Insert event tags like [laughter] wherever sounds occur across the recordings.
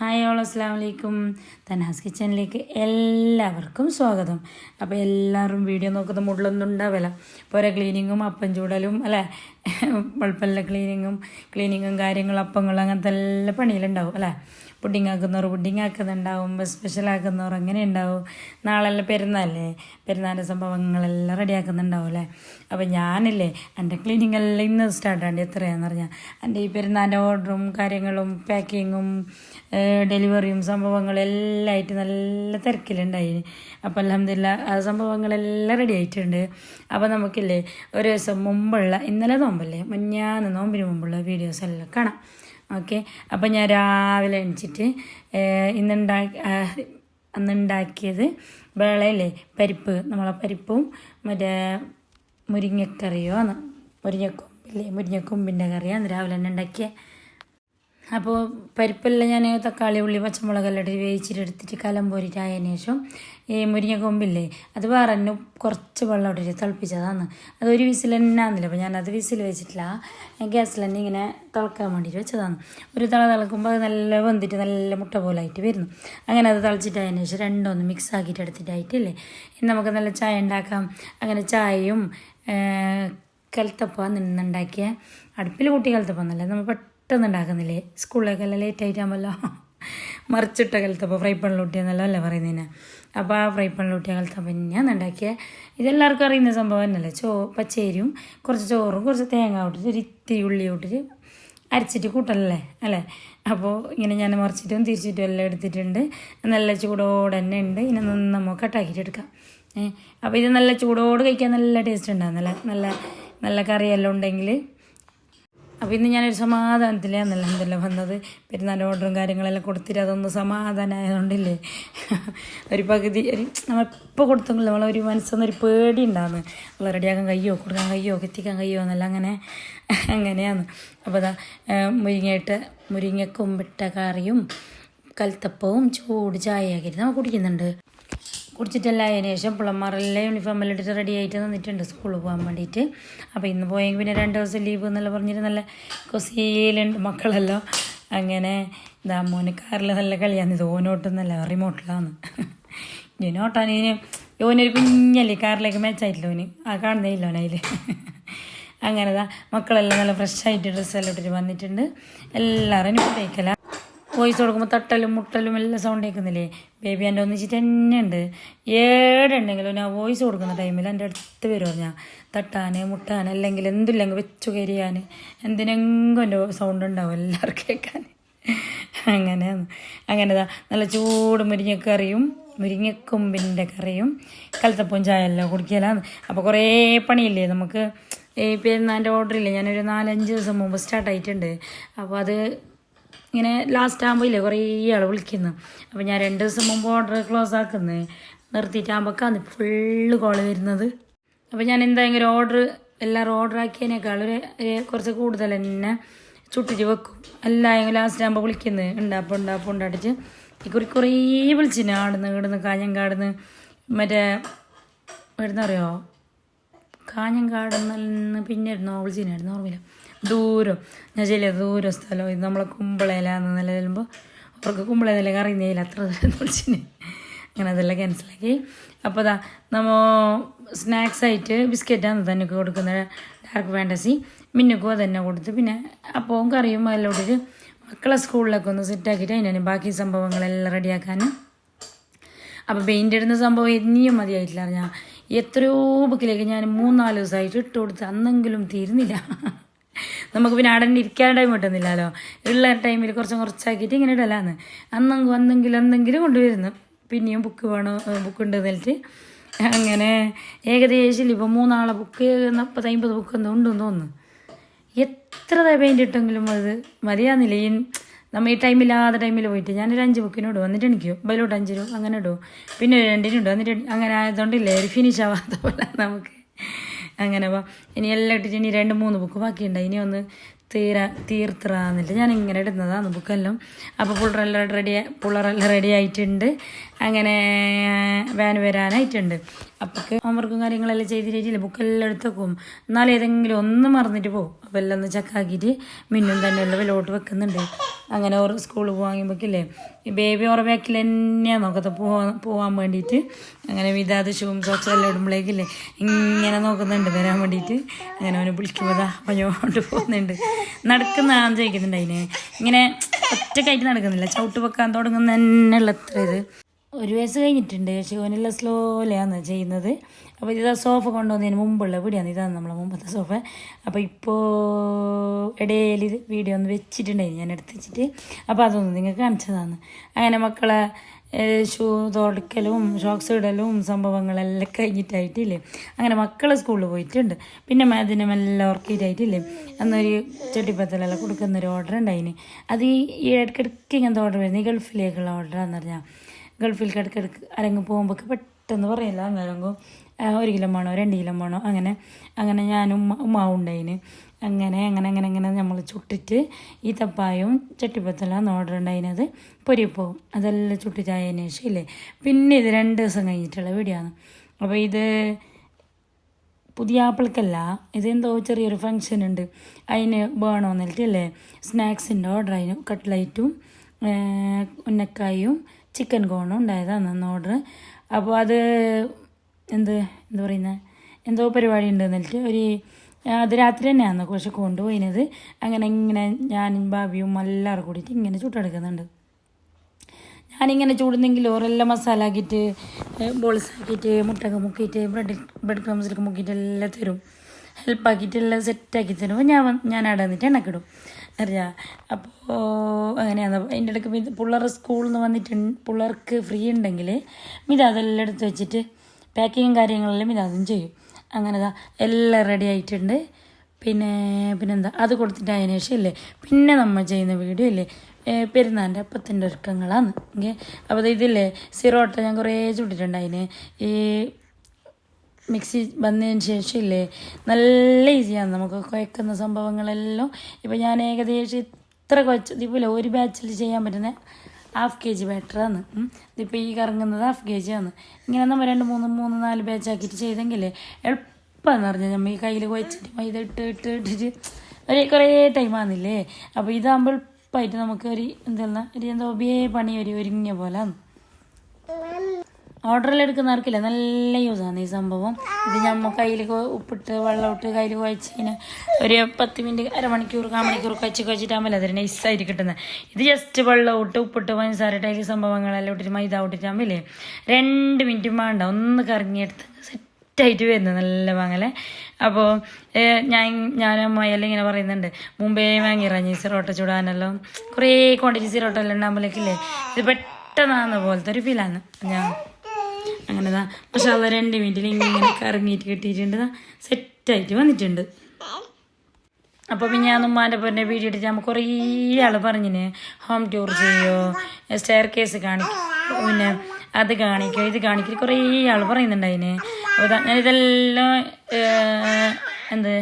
Hi all അസ്സാം വലൈക്കും തനാസ് കിച്ചണിലേക്ക് എല്ലാവർക്കും സ്വാഗതം. അപ്പോൾ എല്ലാവരും വീഡിയോ നോക്കുന്ന മുള്ളൊന്നും ഉണ്ടാവില്ല. പുര ക്ലീനിങ്ങും അപ്പം ചൂടലും അല്ലേ? [laughs] പൾപ്പല്ല ക്ലീനിങ്ങും ക്ലീനിങ്ങും കാര്യങ്ങളും അപ്പങ്ങളും അങ്ങനത്തെ എല്ലാ പണിയിലുണ്ടാവും അല്ലേ? പുഡിങ് ആക്കുന്നവർ പുഡിങ് ആക്കുന്നുണ്ടാവും സ്പെഷ്യൽ ആക്കുന്നവർ അങ്ങനെ ഉണ്ടാവും നാളെല്ലാം പെരുന്നാളല്ലേ? പെരുന്നാളിന്റെ സംഭവങ്ങളെല്ലാം റെഡിയാക്കുന്നുണ്ടാവും അല്ലേ? അപ്പോൾ ഞാനല്ലേ എന്റെ ക്ലീനിങ് എല്ലാം ഇന്ന് സ്റ്റാർട്ടാണ്ട് എത്രയാണെന്ന് പറഞ്ഞാൽ എന്റെ ഈ പെരുന്നാളിന്റെ ഓർഡറും കാര്യങ്ങളും പാക്കിങ്ങും ഡെലിവറിയും സംഭവങ്ങളും എല്ലാം ആയിട്ട് നല്ല തിരക്കിലുണ്ടായി. അപ്പോൾ അലഹമില്ല ആ സംഭവങ്ങളെല്ലാം റെഡി ആയിട്ടുണ്ട്. അപ്പോൾ നമുക്കില്ലേ ഒരു ദിവസം മുമ്പുള്ള ഇന്നലെ നോമ്പല്ലേ? മഞ്ഞാന്ന് നോമ്പിന് മുമ്പുള്ള വീഡിയോസ് എല്ലാം കാണാം. ഓക്കെ. അപ്പം ഞാൻ രാവിലെ എണിച്ചിട്ട് ഇന്നുണ്ടാക്കി അന്നുണ്ടാക്കിയത് വേളയില്ലേ പരിപ്പ് നമ്മളെ പരിപ്പും മറ്റേ മുരിങ്ങക്കറിയോ മുരിങ്ങക്കൊമ്പില്ലേ മുരിങ്ങക്കൊമ്പിന്റെ കറിയാണ് രാവിലെ തന്നെ ഉണ്ടാക്കിയത് അപ്പോൾ പരിപ്പെല്ലാം ഞാൻ തക്കാളി ഉള്ളി പച്ചമുളകെല്ലാം ഇട്ട് വേവിച്ചിട്ട് എടുത്തിട്ട് കലം പോരിട്ടായതിനു ശേഷം ഈ മുരിങ്ങ കൊമ്പില്ലേ അത് വേറെ തന്നെ കുറച്ച് വെള്ളം ഇട്ടിട്ട് തിളപ്പിച്ചതാണ്. അത് ഒരു വിസിൽ തന്നെ ആന്നില്ല അപ്പോൾ ഞാനത് വിസിൽ വെച്ചിട്ടില്ല. ഗ്യാസിൽ തന്നെ ഇങ്ങനെ തിളക്കാൻ വേണ്ടിയിട്ട് വെച്ചതാണ്. ഒരു തള തിളക്കുമ്പോൾ അത് നല്ല വെന്തിട്ട് നല്ല മുട്ട പോലെ ആയിട്ട് വരുന്നു. അങ്ങനെ അത് തിളച്ചിട്ടായതിനു ശേഷം രണ്ടൊന്ന് മിക്സ് ആക്കിയിട്ട് എടുത്തിട്ടായിട്ടില്ലേ ഇനി നമുക്ക് നല്ല ചായ ഉണ്ടാക്കാം. അങ്ങനെ ചായയും കലത്തപ്പം നിന്നുണ്ടാക്കിയ അടുപ്പിൽ കൂട്ടി കലത്തപ്പം എന്നല്ല നമ്മൾ പെട്ടെന്ന് ഉണ്ടാക്കുന്നില്ലേ സ്കൂളിലേക്കെല്ലാം ലേറ്റ് ആയിട്ടാകുമല്ലോ മറിച്ചിട്ട കലത്തപ്പം ഫ്രൈ പണിലൂട്ടിയെന്നല്ലോ അല്ലേ പറയുന്നതിന് അപ്പോൾ ആ ഫ്രൈ പണിലൂട്ടിയ കലത്തപ്പം ഞാൻ ഉണ്ടാക്കിയ ഇതെല്ലാവർക്കും അറിയുന്ന സംഭവം തന്നെയല്ലേ? ചോ പച്ചേരിയും കുറച്ച് ചോറും കുറച്ച് തേങ്ങ ഇട്ടിട്ട് ഒരു ഇത്തിരി ഉള്ളി ഇട്ടിട്ട് അരച്ചിട്ട് കൂട്ടല്ലേ അല്ലേ? അപ്പോൾ ഇങ്ങനെ ഞാൻ മറിച്ചിട്ടും തിരിച്ചിട്ടും എല്ലാം എടുത്തിട്ടുണ്ട്. നല്ല ചൂടോടെ തന്നെ ഉണ്ട്. ഇനി നമ്മൾ കട്ടാക്കിയിട്ട് എടുക്കാം. അപ്പോൾ ഇത് നല്ല ചൂടോട് കഴിക്കാൻ നല്ല ടേസ്റ്റ് ഉണ്ടാകുന്നല്ലേ നല്ല നല്ല കറിയെല്ലാം ഉണ്ടെങ്കിൽ അപ്പോൾ ഇന്ന് ഞാനൊരു സമാധാനത്തിലാന്നല്ല എന്തെല്ലാം വന്നത്? പെരുന്നാൾ ഓർഡറും കാര്യങ്ങളെല്ലാം കൊടുത്തിട്ട് അതൊന്ന് സമാധാനമായതുകൊണ്ടില്ലേ ഒരു പകുതി ഒരു നമ്മളിപ്പോൾ കൊടുത്തെങ്കിൽ നമ്മളൊരു മനസ്സൊന്നൊരു പേടി ഉണ്ടാകുന്നു നമ്മൾ റെഡിയാക്കാൻ കഴിയോ? കൊടുക്കാൻ കഴിയോ? എത്തിക്കാൻ കഴിയോ? എന്നല്ല അങ്ങനെ അങ്ങനെയാണ്. അപ്പോൾ അതാ മുരിങ്ങയിട്ട് മുരിങ്ങക്കും വിട്ട കറിയും കൽത്തപ്പവും ചൂട് ചായയാക്കിയിട്ട് നമ്മൾ കുടിക്കുന്നുണ്ട്. കുടിച്ചിട്ടെല്ലാം. അതിന് ശേഷം പിള്ളമാരെല്ലാം യൂണിഫോമെല്ലാം ഇട്ടിട്ട് റെഡി ആയിട്ട് നിന്നിട്ടുണ്ട് സ്കൂളിൽ പോകാൻ വേണ്ടിയിട്ട്. അപ്പോൾ ഇന്ന് പോയെങ്കിൽ പിന്നെ രണ്ട് ദിവസം ലീവ് എന്നല്ല പറഞ്ഞിട്ട് നല്ല കൊസിയിലുണ്ട് മക്കളെല്ലാം. അങ്ങനെ ഇതാ മോന് നല്ല കളിയാണ് ഇത് ഓനോട്ടുന്നല്ല റിമോട്ടിലാണ് ഇതിനോട്ടാണ് ഇതിന് ഓനൊരു കുഞ്ഞല്ലേ കാറിലേക്ക് മാച്ചായിട്ടില്ല ഓന്. ആ കാണുന്നേ ഇല്ല ഓനതിൽ അങ്ങനെതാ മക്കളെല്ലാം നല്ല ഫ്രഷായിട്ട് ഡ്രസ്സെല്ലാം ഇട്ടിട്ട് വന്നിട്ടുണ്ട്. എല്ലാവരും കഴിക്കല. വോയിസ് കൊടുക്കുമ്പോൾ തട്ടലും മുട്ടലും എല്ലാം സൗണ്ട് കേൾക്കുന്നില്ലേ? ബേബി എന്റെ ഒന്നിച്ചിട്ട് തന്നെ ഉണ്ട്. ഏടുണ്ടെങ്കിലും ഞാൻ വോയിസ് കൊടുക്കുന്ന ടൈമിൽ എന്റെ അടുത്ത് വരും പറഞ്ഞാൽ തട്ടാൻ മുട്ടാൻ അല്ലെങ്കിൽ എന്തില്ലെങ്കിൽ വെച്ചു കരിയാൻ എന്തിനെങ്കിലും എന്റെ സൗണ്ട് ഉണ്ടാവും എല്ലാവർക്കും കേൾക്കാൻ. അങ്ങനെ അങ്ങനെതാ നല്ല ചൂട് മുരിങ്ങക്കറിയും മുരിങ്ങക്കൊമ്പിന്റെ കറിയും കലത്തപ്പവും ചായ എല്ലാം കുടിക്കലാണ്. അപ്പോൾ കുറേ പണിയില്ലേ നമുക്ക് ഈ പെരുന്നാന്റെ ഓർഡറില്ലേ ഞാനൊരു നാലഞ്ച് ദിവസം മുമ്പ് സ്റ്റാർട്ടായിട്ടുണ്ട് അപ്പോൾ അത് ഇങ്ങനെ ലാസ്റ്റ് ആകുമ്പോയില്ലേ കുറേ ആൾ വിളിക്കുന്നു. അപ്പോൾ ഞാൻ രണ്ട് ദിവസം മുമ്പ് ഓർഡർ ക്ലോസ് ആക്കുന്നത് നിർത്തിയിട്ടാകുമ്പോഴേക്കാണ് ഫുള്ള് കോൾ വരുന്നത്. അപ്പോൾ ഞാൻ എന്തായെങ്കിലും ഓർഡർ എല്ലാവരും ഓർഡർ ആക്കിയതിനേക്കാൾ ഒരു കുറച്ച് കൂടുതൽ തന്നെ ചുട്ടിട്ട് വെക്കും. എല്ലാം ലാസ്റ്റ് ആകുമ്പോൾ വിളിക്കുന്നത് ഉണ്ടാപ്പം ഉണ്ടാപ്പം ഉണ്ടാടിച്ച് ഈ കുറി കുറേ വിളിച്ചിന്. ആടുന്ന് ഇവിടുന്ന് കാഞ്ഞങ്കാടുന്ന്. മറ്റേ എവിടുന്ന് അറിയോ കാഞ്ഞങ്കാടുന്ന് പിന്നെ ഇരുന്നോ വിളിച്ചിനായിരുന്നു ഓർമ്മയില്ല. ദൂരം ഞാൻ ചെല്ലിയ ദൂരം സ്ഥലം. ഇത് നമ്മളെ കുമ്പളയിലാന്ന് നില ചെല്ലുമ്പോൾ അവർക്ക് കുമ്പളയിലല്ലേ അറിയുന്നതില്ല അത്ര ദൂരം വിളിച്ചിന് അങ്ങനെ അതെല്ലാം ക്യാൻസലാക്കി അപ്പോൾ അതാ നമ്മൾ സ്നാക്സ് ആയിട്ട് ബിസ്ക്കറ്റാണ് തന്നെ കൊടുക്കുന്ന ഡാർക്ക് ഫാന്റസി മിന്നുക്കും അതന്നെ കൊടുത്ത്. പിന്നെ അപ്പവും കറിയും എല്ലാം ഇട്ടിട്ട് മക്കളെ സ്കൂളിലൊക്കെ ഒന്ന് സെറ്റാക്കിയിട്ട് അതിനാണ് ബാക്കി സംഭവങ്ങളെല്ലാം റെഡിയാക്കാൻ അപ്പോൾ പെയിന്റ് ഇടുന്ന സംഭവം ഇനിയും മതിയായിട്ടില്ല ഞാൻ എത്രയോ ബുക്കിലേക്ക് ഞാൻ മൂന്നാൽ ദിവസമായിട്ട് ഇട്ട് കൊടുത്ത് അന്നെങ്കിലും തീരുന്നില്ല. നമുക്ക് പിന്നെ അവിടെ ഇരിക്കാൻ ടൈം കിട്ടുന്നില്ലല്ലോ. ഉള്ള ടൈമിൽ കുറച്ചും കുറച്ചാക്കിയിട്ട് ഇങ്ങനെ ഇടലാന്ന്. അന്നെങ്കിൽ അന്നെങ്കിലും എന്തെങ്കിലും കൊണ്ടുവരുന്നു. പിന്നെയും ബുക്ക് വേണോ ബുക്ക് ഉണ്ട് എന്നിട്ട്. അങ്ങനെ ഏകദേശം ഇപ്പോൾ മൂന്നാളെ ബുക്ക് നാൽപ്പത് അമ്പത് ബുക്ക് എന്തോ ഉണ്ടെന്ന് തോന്നുന്നു. എത്ര പെയിന്റ് ഇട്ടെങ്കിലും അത് മതിയാകുന്നില്ല ഈ നമ്മൾ ഈ ടൈമില്ലാതെ ടൈമിൽ പോയിട്ട് ഞാനൊരു അഞ്ച് ബുക്കിനോട് വന്നിട്ട് എനിക്ക്? ബലോട്ട് അഞ്ച് രൂപ അങ്ങനെ ഇടും. പിന്നെ ഒരു രണ്ടിനുണ്ട് വന്നിട്ട് അങ്ങനെ ആയതുകൊണ്ടില്ലേ ഒരു ഫിനിഷ് ആവാത്ത പോലെ നമുക്ക്. അങ്ങനെ വാ. ഇനി എല്ലാം ഇട്ടിട്ട് ഇനി രണ്ട് മൂന്ന് ബുക്ക് ബാക്കിയുണ്ട്. ഇനി ഒന്ന് തീരാ തീർത്തിറാന്നില്ല ഞാൻ ഇങ്ങനെ ഇടുന്നതാണ് ബുക്കെല്ലാം അപ്പോൾ പുള്ളറെല്ലാം റെഡി പുള്ളറെല്ലാം റെഡി ആയിട്ടുണ്ട്. അങ്ങനെ വാൻ വരാനായിട്ടുണ്ട്. അപ്പൊക്ക് ഹോംവർക്കും കാര്യങ്ങളെല്ലാം ചെയ്തിട്ടില്ല ബുക്കെല്ലാം എടുത്തേക്കും. എന്നാലും ഏതെങ്കിലും ഒന്ന് മറന്നിട്ട് പോകും അപ്പോൾ എല്ലാം ഒന്ന് ചക്കാക്കിയിട്ട് മിന്നും തന്നെ ഉള്ള വിലോട്ട് വെക്കുന്നുണ്ട്. അങ്ങനെ ഓർ സ്കൂളിൽ ഈ ബേബി ഓർ ബാക്കിൽ തന്നെയാണ് നോക്കത്തെ പോവാൻ പോകാൻ വേണ്ടിയിട്ട്. അങ്ങനെ വിതാത് ഷൂം സോക്സ് എല്ലാം ഇടുമ്പോഴേക്കില്ലേ ഇങ്ങനെ നോക്കുന്നുണ്ട് വരാൻ വേണ്ടിയിട്ട്. അങ്ങനെ അവനെ വിളിക്കുമ്പോഴാ പഞ്ഞോണ്ട് പോകുന്നുണ്ട്. നടക്കുന്നതാണെന്ന് ചോദിക്കുന്നുണ്ട് അതിന്. ഇങ്ങനെ ഒറ്റക്കായിട്ട് നടക്കുന്നില്ല. ചവിട്ട് വെക്കാൻ തുടങ്ങുന്ന തന്നെ ഉള്ള എത്ര ഇത്. ഒരു വയസ്സ് കഴിഞ്ഞിട്ടുണ്ട്. ശിവനെല്ലാം സ്ലോലെയാണ് ചെയ്യുന്നത്. അപ്പോൾ ഇതാ സോഫ കൊണ്ടുവന്നതിന് മുമ്പുള്ള വീടിയാണ് ഇതാണ് നമ്മളെ മുമ്പത്തെ സോഫ അപ്പോൾ ഇപ്പോൾ ഇടയിൽ ഇത് വീഡിയോ ഒന്ന് വെച്ചിട്ടുണ്ടായിരുന്നു. ഞാൻ എടുത്ത് വെച്ചിട്ട്. അപ്പോൾ അതൊന്ന് നിങ്ങൾക്ക് കാണിച്ചതാണ്. അങ്ങനെ മക്കളെ ഷൂ തുടക്കലും ഷോക്സ് ഇടലും സംഭവങ്ങളെല്ലാം കഴിഞ്ഞിട്ടായിട്ടില്ലേ? അങ്ങനെ മക്കളെ സ്കൂളിൽ പോയിട്ടുണ്ട്. പിന്നെ അതിനെ മെല്ലെ ഉറക്കിയിട്ടായിട്ടില്ലേ? അന്നൊരു ചെട്ടിപ്പത്തലെല്ലാം കൊടുക്കുന്നൊരു ഓർഡർ ഉണ്ടായിന്. അത് ഈ ഇടയ്ക്കിടയ്ക്ക് ഇങ്ങനത്തെ ഓർഡർ വരുന്നത് ഗൾഫിലേക്കുള്ള ഓർഡറാന്ന് പറഞ്ഞാൽ ഗൾഫിൽ കിടക്കിടക്ക് ആരെങ്കിലും പോകുമ്പോൾ പെട്ടെന്ന് പറയില്ല അന്നേരമ്പോൾ ഒരു കിലോ വേണോ രണ്ട് കിലോ വേണോ അങ്ങനെ അങ്ങനെ ഞാനും ഉമ്മ ഉമ്മാവും ഉണ്ടായിന്. അങ്ങനെ അങ്ങനെ അങ്ങനെ അങ്ങനെ നമ്മൾ ചുട്ടിട്ട് ഈ തപ്പായും ചട്ടിപ്പത്തലാണ് ഓർഡർ ഉണ്ടായിരുന്നത് പൊരിപ്പോവും. അതെല്ലാം ചുട്ടിട്ടായതിനു ശേഷം ഇല്ലേ? പിന്നെ ഇത് രണ്ട് ദിവസം കഴിഞ്ഞിട്ടുള്ള വീഡിയോ ആണ് അപ്പോൾ ഇത് പുതിയ ആപ്പിൾക്കല്ല ഇതെന്തോ ചെറിയൊരു ഫങ്ഷൻ ഉണ്ട്. അതിന് വേണമെന്നിട്ടില്ലേ സ്നാക്സിന്റെ ഓർഡർ അതിന് കട്ട്ലൈറ്റും ഉന്നക്കായും ചിക്കൻ കോണും ഉണ്ടായതാണ് അന്ന് ഓർഡർ അപ്പോൾ അത് എന്ത് എന്താ പറയുന്നത് എന്തോ പരിപാടി ഉണ്ടെന്ന് വെച്ചിട്ട് ഒരു അത് രാത്രി തന്നെയാണ് കുറച്ച് കൊണ്ടുപോയിനത്. അങ്ങനെ ഇങ്ങനെ ഞാനും ഭാവിയും എല്ലാവരും കൂടിയിട്ട് ഇങ്ങനെ ചുട്ടെടുക്കുന്നുണ്ട്. ഞാനിങ്ങനെ ചൂടുന്നെങ്കിൽ ഓരെല്ലാം മസാല ആക്കിയിട്ട് ബോൾസ് ആക്കിയിട്ട് മുട്ടൊക്കെ മുക്കിയിട്ട് ബ്രെഡ് ബ്രെഡ് ക്രംസിലൊക്കെ മുക്കിയിട്ട് എല്ലാം തരും. ഹെൽപ്പാക്കിയിട്ട് എല്ലാം സെറ്റാക്കി തരുമ്പോൾ ഞാൻ ഞാൻ അവിടെ നിന്നിട്ട് എണ്ണക്കിടും. അറിയാം. അപ്പോൾ അങ്ങനെയാണ് അതിന്റെ ഇടയ്ക്ക് ഇത് പിള്ളേർ സ്കൂളിൽ നിന്ന് വന്നിട്ട് പിള്ളേർക്ക് ഫ്രീ ഉണ്ടെങ്കിൽ മിത അതെല്ലാം എടുത്ത് വെച്ചിട്ട് പാക്കിങ്ങും കാര്യങ്ങളെല്ലാം മിത അതും ചെയ്യും. അങ്ങനെ ദാ എല്ലാം റെഡി ആയിട്ടുണ്ട്. പിന്നെ പിന്നെന്താ? അത് കൊടുത്തിട്ട് അതിന് ശേഷം ഇല്ലേ? പിന്നെ നമ്മൾ ചെയ്യുന്ന വീഡിയോ ഇല്ലേ? പെരുന്നാന്റെ അപ്പത്തിന്റെ ഒരുക്കങ്ങളാണ് ഓക്കെ അപ്പോൾ ഇതില്ലേ? സിറോട്ട ഞാൻ കുറേ ചുട്ടിട്ടുണ്ട് അതിന്. ഈ മിക്സി വന്നതിന് ശേഷം ഇല്ലേ നല്ല ഈസിയാണ് നമുക്ക് കുഴക്കുന്ന സംഭവങ്ങളെല്ലാം. ഇപ്പോൾ ഞാൻ ഏകദേശം ഇത്ര കുഴച്ച് ഇതിപ്പോൾ ഒരു ബാച്ചിൽ ചെയ്യാൻ പറ്റുന്ന ഹാഫ് കെ ജി ബാറ്ററാണ് ഇതിപ്പോൾ ഈ കറങ്ങുന്നത് ഹാഫ് കെ ജി ആണ്. ഇങ്ങനെ നമ്മൾ രണ്ട് മൂന്ന് മൂന്ന് നാല് ബാച്ച് ആക്കിയിട്ട് ചെയ്തെങ്കിലേ എളുപ്പമെന്ന് പറഞ്ഞാൽ നമ്മൾ ഈ കയ്യിൽ കുഴച്ചിട്ട് മൈദ ഇട്ട് ഇട്ട് ഇട്ടിട്ട് ഒരു കുറേ ടൈം ആകുന്നില്ലേ അപ്പോൾ ഇതാകുമ്പോൾ എളുപ്പമായിട്ട് നമുക്ക് ഒരു എന്താ ഒരു എന്താ ഒബിയേ പണി ഒരു ഒരുങ്ങിയ പോലെ ഓർഡറിൽ എടുക്കുന്നവർക്കില്ല നല്ല യൂസാണ് ഈ സംഭവം. ഇത് നമ്മൾ കയ്യിൽ ഉപ്പിട്ട് വെള്ളമിട്ട് കയ്യിൽ കുഴച്ച് കഴിഞ്ഞാൽ ഒരു പത്ത് മിനിറ്റ് അരമണിക്കൂർ കാമണിക്കൂർ കുഴച്ച് കുഴച്ചിട്ടാകുമ്പോൾ അതിന് നൈസായിട്ട് കിട്ടുന്നത് ഇത് ജസ്റ്റ് വെള്ളം ഇട്ട് ഉപ്പിട്ട് പഞ്ചസാര ടൈലി സംഭവങ്ങളെല്ലാം ഇട്ടിട്ട് മൈദ ഇട്ടിട്ടാകുമ്പോൾ രണ്ട് മിനിറ്റ് വേണ്ട. ഒന്ന് കറങ്ങിയെടുത്ത് സെറ്റായിട്ട് വരുന്നത് നല്ല വാങ്ങൽ അപ്പോൾ ഞാൻ ഞാൻ അമ്മയെല്ലാം ഇങ്ങനെ പറയുന്നുണ്ട്. മുമ്പേ വാങ്ങിയിറങ്ങി സിറോട്ട ചൂടാനെല്ലാം. കുറേ ക്വാണ്ടിറ്റി സിറോട്ട എല്ലാം ഉണ്ടാകുമ്പോഴേക്കില്ലേ ഇത് പെട്ടെന്നാകുന്ന പോലത്തെ ഒരു ഫീലാണ് ഞാൻ അങ്ങനെ പക്ഷെ അവ രണ്ട് മിനിറ്റിൽ ഇങ്ങനെ കറങ്ങിയിട്ട് കിട്ടിയിട്ടുണ്ട്. സെറ്റായിട്ട് വന്നിട്ടുണ്ട്. അപ്പോൾ പിന്നെ ഞാൻ ഉമ്മാന്റെ പൊന്നെ വീഡിയോ എടുത്ത് നമ്മൾ കുറേ ആൾ പറഞ്ഞിന് ഹോം ടൂർ ചെയ്യോ? സ്റ്റെയർ കേസ് കാണിക്കും പിന്നെ അത് കാണിക്കോ ഇത് കാണിക്കും കുറേ ആൾ പറയുന്നുണ്ട് അതിന് അപ്പോൾ ഇതെല്ലാം എന്ത്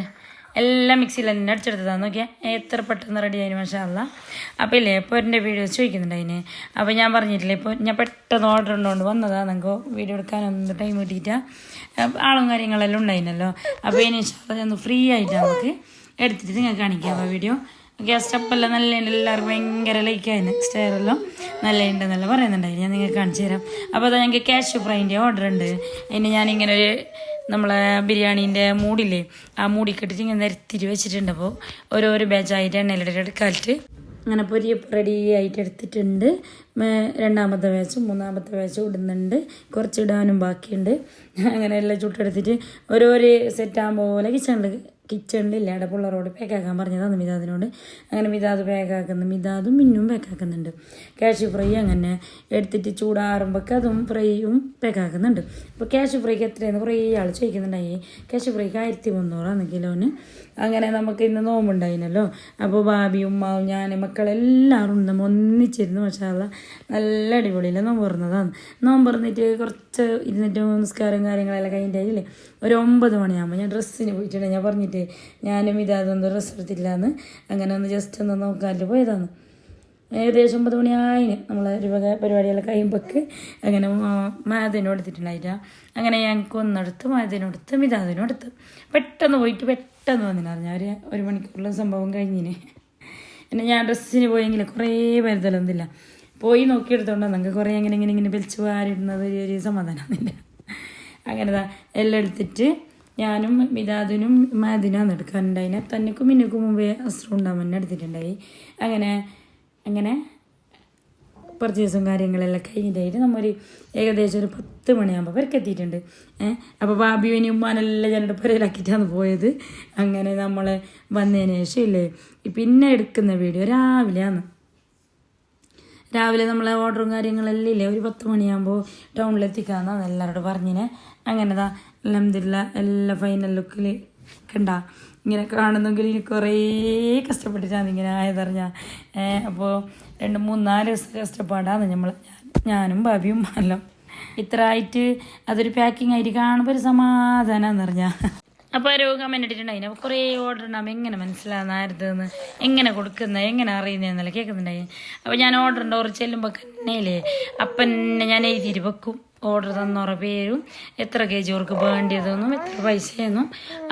എല്ലാം മിക്സിയിൽ തന്നെ അടിച്ചെടുത്തതാണ് നോക്കിയാൽ എത്ര പെട്ടെന്ന് റെഡി ആയിരുന്നു മഷാല്ല അപ്പോൾ ഇല്ലേ ഇപ്പോൾ എന്റെ വീഡിയോസ് ചോദിക്കുന്നുണ്ട് അതിന്. അപ്പോൾ ഞാൻ പറഞ്ഞിട്ടില്ലേ ഇപ്പോൾ ഞാൻ പെട്ടെന്ന് ഓർഡർ ഉണ്ടോണ്ട് വന്നതാണ് നിങ്ങൾക്ക് വീഡിയോ എടുക്കാനൊന്നും ടൈം കിട്ടിയിട്ടാ. ആളും കാര്യങ്ങളെല്ലാം ഉണ്ടായിരുന്നല്ലോ അപ്പോൾ ഇനി ഞാൻ ഫ്രീ ആയിട്ട് നമുക്ക് എടുത്തിട്ട് നിങ്ങൾക്ക് കാണിക്കാം വീഡിയോ. ആ സ്റ്റെപ്പെല്ലാം നല്ല എല്ലാവർക്കും ഭയങ്കര ലൈക്കായിരുന്നു സ്റ്റെയറെല്ലാം നല്ല ഉണ്ടെന്നല്ല പറയുന്നുണ്ടായിരുന്നു ഞാൻ നിങ്ങൾക്ക് കാണിച്ചു തരാം. അപ്പോൾ അതാ ഞങ്ങൾക്ക് ക്യാഷ് ഫ്രൈന്റെ ഓർഡർ ഉണ്ട്. അതിന് ഞാനിങ്ങനെ ഒരു നമ്മളെ ബിരിയാണീന്റെ മൂടില്ലേ ആ മൂടി ഇങ്ങനെ നിരത്തിരി വെച്ചിട്ടുണ്ട് അപ്പോൾ ഓരോരോ ബാച്ചായിട്ട് എണ്ണയിലിട്ട് എടുക്കാലിട്ട് അങ്ങനെ പൊരി റെഡി ആയിട്ട് എടുത്തിട്ടുണ്ട്. രണ്ടാമത്തെ വേച്ചും മൂന്നാമത്തെ വേച്ചും ഇടുന്നുണ്ട്. കുറച്ച് ഇടാനും ബാക്കിയുണ്ട്. [laughs] അങ്ങനെ എല്ലാം ചുട്ടെടുത്തിട്ട് ഓരോരോ സെറ്റാകുമ്പോൾ പോലെ കിച്ചണിൽ കിച്ചണിലില്ല അവിടെ പിള്ളേരോട് പാക്കാക്കാൻ പറഞ്ഞതാണ് മിതാദിനോട്. അങ്ങനെ മിതാദ് പാക്കാക്കുന്നു മിതാദും മിന്നും പാക്കാക്കുന്നുണ്ട് ക്യാഷ് ഫ്രൈ അങ്ങനെ എടുത്തിട്ട് ചൂടാറുമ്പോൾ അതും ഫ്രൈയും പാക്കാക്കുന്നുണ്ട് അപ്പോൾ ക്യാഷ് ഫ്രൈക്ക് എത്രയാണ് കുറേ ആൾ ചോദിക്കുന്നുണ്ടായി ക്യാഷ് ഫ്രൈക്ക് ആയിരത്തി മുന്നൂറാണ് കിലോന്. അങ്ങനെ നമുക്ക് ഇന്ന് നോമ്പുണ്ടായിനല്ലോ. അപ്പോൾ ബാബി ഉമ്മാവും ഞാൻ മക്കളെല്ലാവരും നമ്മൾ ഒന്നിച്ചിരുന്ന്. മഷാല നല്ല അടിപൊളിയിൽ നോമ്പ് തുറന്നതാണ്. നോമ്പ് തുറന്നിട്ട് കുറച്ച് ഇരുന്നിട്ട് നിസ്കാരം കാര്യങ്ങളെല്ലാം കഴിഞ്ഞിട്ടായില്ലേ? ഒരു ഒമ്പത് മണിയാകുമ്പോൾ ഞാൻ ഡ്രസ്സിന് പോയിട്ടുണ്ട്. ഞാൻ പറഞ്ഞിട്ട് ഞാനും ഇതൊന്നും ഡ്രസ്സ് എടുത്തില്ല അങ്ങനെ ഒന്ന് ജസ്റ്റ് ഒന്ന് നോക്കാണ്ട് പോയതാണ്. ഏകദേശം ഒമ്പത് മണിയായിന് നമ്മൾ ഒരു വക പരിപാടികളൊക്കെ കഴിയുമ്പോൾക്ക് അങ്ങനെ മാതിനും എടുത്തിട്ടുണ്ടായിട്ടാ അങ്ങനെ ഞങ്ങൾക്ക് ഒന്നെടുത്ത് മാതിനും എടുത്ത് മിതാദിനും എടുത്ത് പെട്ടെന്ന് പോയിട്ട് പെട്ടെന്ന് വന്നിന് ഞാൻ ഒരു മണിക്കൂറിലും സംഭവം കഴിഞ്ഞിന്. എന്നെ ഞാൻ ഡ്രസ്സിന് പോയെങ്കിൽ കുറേ വരുതലൊന്നുമില്ല പോയി നോക്കിയെടുത്തോണ്ടാ നിങ്ങൾക്ക് കുറേ അങ്ങനെ ഇങ്ങനെ ഇങ്ങനെ വലിച്ചു വാരിടുന്നത് ഒരു സമാധാനമൊന്നുമില്ല. അങ്ങനെ എല്ലാം എടുത്തിട്ട് ഞാനും മിതാദിനും മാദിനാന്ന് എടുക്കാനുണ്ടായിന് തന്നെക്കും മിന്നക്കും മുമ്പേ അസ്ത്രം ഉണ്ടാകും തന്നെ എടുത്തിട്ടുണ്ടായി. അങ്ങനെ അങ്ങനെ പർച്ചേസും കാര്യങ്ങളെല്ലാം കഴിഞ്ഞിട്ടായിട്ട് നമ്മൊരു ഏകദേശം ഒരു പത്ത് മണിയാകുമ്പോൾ അവർക്ക് എത്തിയിട്ടുണ്ട്. അപ്പോൾ ബാബിയും ഉമ്മാനെല്ലാം ഞാനിവിടെ പുരയിലാക്കിയിട്ടാണ് പോയത്. അങ്ങനെ നമ്മൾ വന്നതിന് ശേഷം ഇല്ലേ പിന്നെ എടുക്കുന്ന വീഡിയോ രാവിലെയാണ്. രാവിലെ നമ്മളെ ഓർഡറും കാര്യങ്ങളെല്ലാം ഇല്ലേ? ഒരു പത്ത് മണിയാകുമ്പോൾ ടൗണിൽ എത്തിക്കാന്നാണ് എല്ലാവരോടും പറഞ്ഞിനെ. അങ്ങനെ താ അലഹമില്ല എല്ലാ ഫൈനൽ ലുക്കിൽ കണ്ട. ഇങ്ങനെ കാണുന്നെങ്കിൽ എനിക്ക് കുറേ കഷ്ടപ്പെട്ടിട്ടാണ് ഇങ്ങനെ ആയതറിഞ്ഞ. അപ്പോൾ രണ്ട് മൂന്നാൽ ദിവസം കഷ്ടപ്പാടാണ് നമ്മൾ ഞാനും ഭാവിയും എല്ലാം ഇത്ര ആയിട്ട് അതൊരു പാക്കിംഗ് ആയിട്ട് കാണുമ്പോൾ ഒരു സമാധാനം പറഞ്ഞാൽ അപ്പോൾ കമന്റ് ഇട്ടിട്ടുണ്ടായി അപ്പോൾ കുറേ ഓർഡർ ഉണ്ടാകുമ്പോൾ എങ്ങനെ മനസ്സിലാകുന്ന ആരുതെന്ന് എങ്ങനെ കൊടുക്കുന്ന എങ്ങനെ അറിയുന്നതെന്നല്ല കേൾക്കുന്നുണ്ടായി അപ്പോൾ ഞാൻ ഓർഡർ ഉണ്ട് ഓർ ചെല്ലുമ്പോൾ കന്നേലേ അപ്പം ഞാൻ എഴുതിയിട്ട് വെക്കും. ഓർഡർ തന്നോറ പേരും എത്ര കെ ജി അവർക്ക് വേണ്ടിയതെന്നും എത്ര പൈസയെന്നും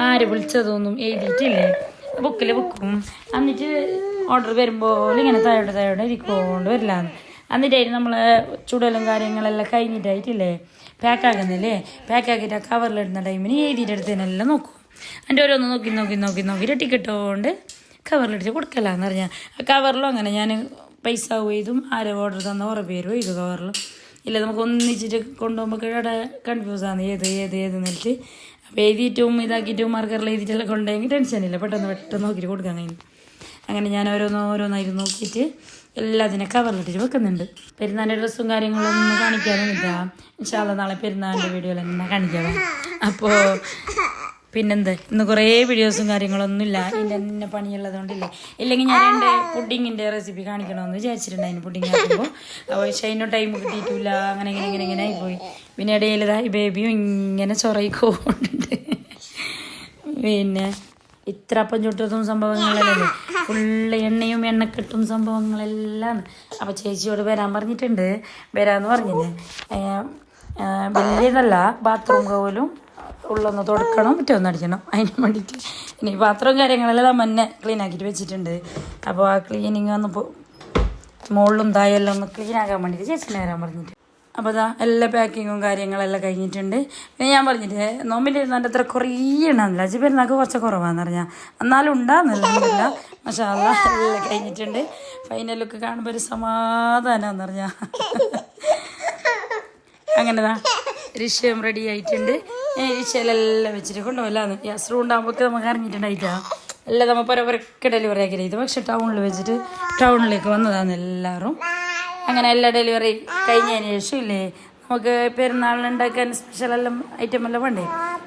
ആര് വിളിച്ചതൊന്നും എഴുതിയിട്ടില്ലേ. ബുക്കിൽ വെക്കും. എന്നിട്ട് ഓർഡർ വരുമ്പോൾ ഇങ്ങനെ താഴോട്ട് താഴോട്ട് ഇരിക്കൊണ്ട് വരില്ലാന്ന് എന്നിട്ടായിരുന്നു നമ്മൾ ചുടലും കാര്യങ്ങളെല്ലാം കഴിഞ്ഞിട്ടായിട്ടില്ലേ. പാക്കാക്കുന്നില്ലേ പാക്കാക്കിയിട്ട് ആ കവറിലിടുന്ന ടൈമിന് എഴുതിയിട്ട് എടുത്തതിനെല്ലാം നോക്കും. എന്റെ ഓരോന്ന് നോക്കി നോക്കി നോക്കി നോക്കിയിട്ട് ടിക്കറ്റ് കൊണ്ട് കവറിലിട്ട് കൊടുക്കലാന്ന് പറഞ്ഞാൽ ആ കവറിലും അങ്ങനെ ഞാൻ പൈസ എഴുതും ആരെ ഓർഡർ തന്ന ഓരോ പേരും എഴുതും കവറിലും ഇല്ല നമുക്ക് ഒന്നിച്ചിട്ട് കൊണ്ടുപോകുമ്പോൾ കൺഫ്യൂസ് കൺഫ്യൂസാണ് ഏത് ഏത് ഏത് എന്നിട്ട് അപ്പോൾ എഴുതിയിട്ടും ഇതാക്കിയിട്ടും മാർക്കറിൽ എഴുതിയിട്ടെല്ലാം കൊണ്ടുപോയെങ്കിൽ ടെൻഷനില്ല പെട്ടെന്ന് പെട്ടെന്ന് നോക്കിയിട്ട് കൊടുക്കാൻ കഴിയും അങ്ങനെ ഞാൻ ഓരോന്ന് ഓരോന്നായിട്ട് നോക്കിയിട്ട് എല്ലാത്തിനെ കവറിലിട്ട് വെക്കുന്നുണ്ട്. പെരുന്നാളിന്റെ ഡ്രസ്സും കാര്യങ്ങളും കാര്യങ്ങളൊന്നും കാണിക്കാനൊന്നുമില്ല. ഇൻഷാല്ല നാളെ പെരുന്നാളിന്റെ വീഡിയോ തന്നെ കാണിക്കാം അപ്പോൾ പിന്നെന്ത്? ഇന്ന് കുറേ വീഡിയോസും കാര്യങ്ങളൊന്നും ഇല്ല. ഇതിന്റെ തന്നെ പണിയുള്ളതുകൊണ്ടില്ലേ. ഇല്ലെങ്കിൽ ഞാൻ എന്റെ പുഡിങ്ങിന്റെ റെസിപ്പി കാണിക്കണമെന്ന് വിചാരിച്ചിട്ടുണ്ടായിരുന്നു പുഡിങ് ആക്കുമ്പോൾ പക്ഷേ അതിനോ ടൈം കിട്ടിയിട്ടില്ല. അങ്ങനെ ഇങ്ങനെ ഇങ്ങനെ ഇങ്ങനെ ആയിപ്പോയി. പിന്നെ ഇടയിൽ ഈ ബേബിയും ഇങ്ങനെ ചൊറയിക്കോണ്ടുണ്ട് പിന്നെ ഇത്ര അപ്പം ചുട്ടതും സംഭവങ്ങളല്ലേ ഫുള്ള് എണ്ണയും എണ്ണക്കെട്ടും സംഭവങ്ങളെല്ലാം. അപ്പോൾ ചേച്ചിയോട് വരാൻ പറഞ്ഞിട്ടുണ്ട്. വരാമെന്ന് പറഞ്ഞില്ലേ? വലിയതല്ല ബാത്റൂം പോലും ഉള്ളൊന്ന് തുടക്കണം മറ്റൊന്ന് അടിക്കണം. അതിന് വേണ്ടിയിട്ട് ഇനി പാത്രവും കാര്യങ്ങളെല്ലാം തന്നെ ക്ലീൻ ആക്കിയിട്ട് വെച്ചിട്ടുണ്ട്. അപ്പോൾ ആ ക്ലീനിങ് ഒന്ന് മുകളിലും തായെല്ലാം ഒന്ന് ക്ലീൻ ആക്കാൻ വേണ്ടിയിട്ട് ചേച്ചി വരാൻ പറഞ്ഞിട്ട് അപ്പോൾ അതാ എല്ലാ പാക്കിങ്ങും കാര്യങ്ങളെല്ലാം കഴിഞ്ഞിട്ടുണ്ട്. പിന്നെ ഞാൻ പറഞ്ഞിട്ട് നോമ്പിന്റെ ഇരുന്നാന്റെ അത്ര കുറേ എണ്ണമില്ല അജി പെരുന്നാൾക്ക് കുറച്ച് കുറവാന്ന് പറഞ്ഞാൽ എന്നാലും ഉണ്ടാകുന്നില്ല പക്ഷേ അതാ എല്ലാം കഴിഞ്ഞിട്ടുണ്ട്. ഫൈനലൊക്കെ ലുക്ക് കാണുമ്പോൾ ഒരു സമാധാനമാണെന്ന് പറഞ്ഞാൽ അങ്ങനെതാ രിഷയും റെഡി ആയിട്ടുണ്ട്. രിഷയിലെല്ലാം വെച്ചിട്ട് കൊണ്ടുപോകലാന്ന് യാസ്രു ഉണ്ടാകുമ്പോൾ നമുക്ക് അറിഞ്ഞിട്ടുണ്ടായിട്ടാ. എല്ലാം നമ്മൾ പരപരക്കെ ഡെലിവറി ആക്കി ഇത് പക്ഷെ ടൗണിൽ വെച്ചിട്ട് ടൗണിലേക്ക് വന്നതാണ് എല്ലാവരും. അങ്ങനെ എല്ലാ ഡെലിവറി കഴിഞ്ഞതിന് ശേഷം ഇല്ലേ നമുക്ക് പെരുന്നാളിനുണ്ടാക്കാൻ സ്പെഷ്യലെല്ലാം ഐറ്റം എല്ലാം വേണ്ടേ?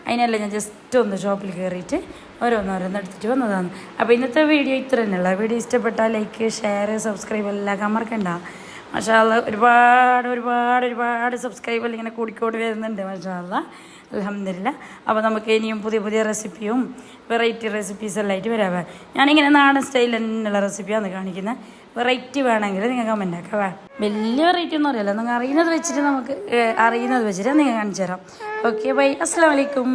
അതിനെല്ലാം ഞാൻ ജസ്റ്റ് ഒന്ന് ഷോപ്പിൽ കയറിയിട്ട് ഓരോന്നോരോന്ന് എടുത്തിട്ട് വന്നതാണ്. അപ്പോൾ ഇന്നത്തെ വീഡിയോ ഇത്ര തന്നെയുള്ള വീഡിയോ ഇഷ്ടപ്പെട്ടാൽ ലൈക്ക് ഷെയർ സബ്സ്ക്രൈബ് എല്ലാം മറക്കണ്ട. മഷാല്ല ഒരുപാട് ഒരുപാട് ഒരുപാട് സബ്സ്ക്രൈബർ ഇങ്ങനെ കൂടിക്കോട്ട് വരുന്നുണ്ട് മഷാല്ല അലഹമില്ല അപ്പോൾ നമുക്ക് ഇനിയും പുതിയ പുതിയ റെസിപ്പിയും വെറൈറ്റി റെസിപ്പീസ് എല്ലാം ആയിട്ട് വരാവേ ഞാനിങ്ങനെ നാടൻ സ്റ്റൈലിൽ തന്നെയുള്ള റെസിപ്പിയാണ് കാണിക്കുന്നത് വെറൈറ്റി വേണമെങ്കിൽ നിങ്ങൾ കമന്റ് ആക്കാം വലിയ വെറൈറ്റി ഒന്നും അറിയില്ല. നിങ്ങൾ അറിയുന്നത് വെച്ചിട്ട് നമുക്ക് അറിയുന്നത് വെച്ചിട്ട് നിങ്ങൾ കാണിച്ചു തരാം. ഓക്കെ ബൈ അസ്സാം വലൈക്കും